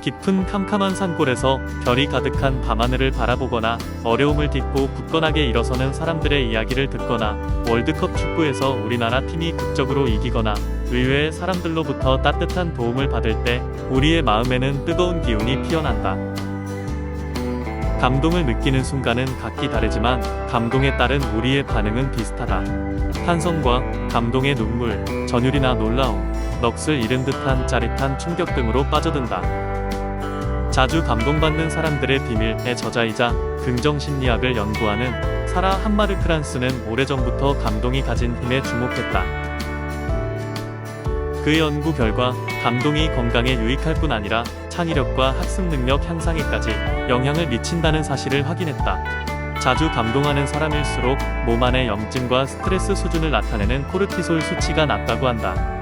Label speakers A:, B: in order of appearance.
A: 깊은 캄캄한 산골에서 별이 가득한 밤하늘을 바라보거나 어려움을 딛고 굳건하게 일어서는 사람들의 이야기를 듣거나 월드컵 축구에서 우리나라 팀이 극적으로 이기거나 의외의 사람들로부터 따뜻한 도움을 받을 때 우리의 마음에는 뜨거운 기운이 피어난다. 감동을 느끼는 순간은 각기 다르지만 감동에 따른 우리의 반응은 비슷하다. 탄성과 감동의 눈물, 전율이나 놀라움, 넋을 잃은 듯한 짜릿한 충격 등으로 빠져든다. 자주 감동받는 사람들의 비밀의 저자이자 긍정 심리학을 연구하는 사라 한마르 크란스는 오래전부터 감동이 가진 힘에 주목했다. 그 연구 결과 감동이 건강에 유익할 뿐 아니라 창의력과 학습 능력 향상에까지 영향을 미친다는 사실을 확인했다. 자주 감동하는 사람일수록 몸 안의 염증과 스트레스 수준을 나타내는 코르티솔 수치가 낮다고 한다.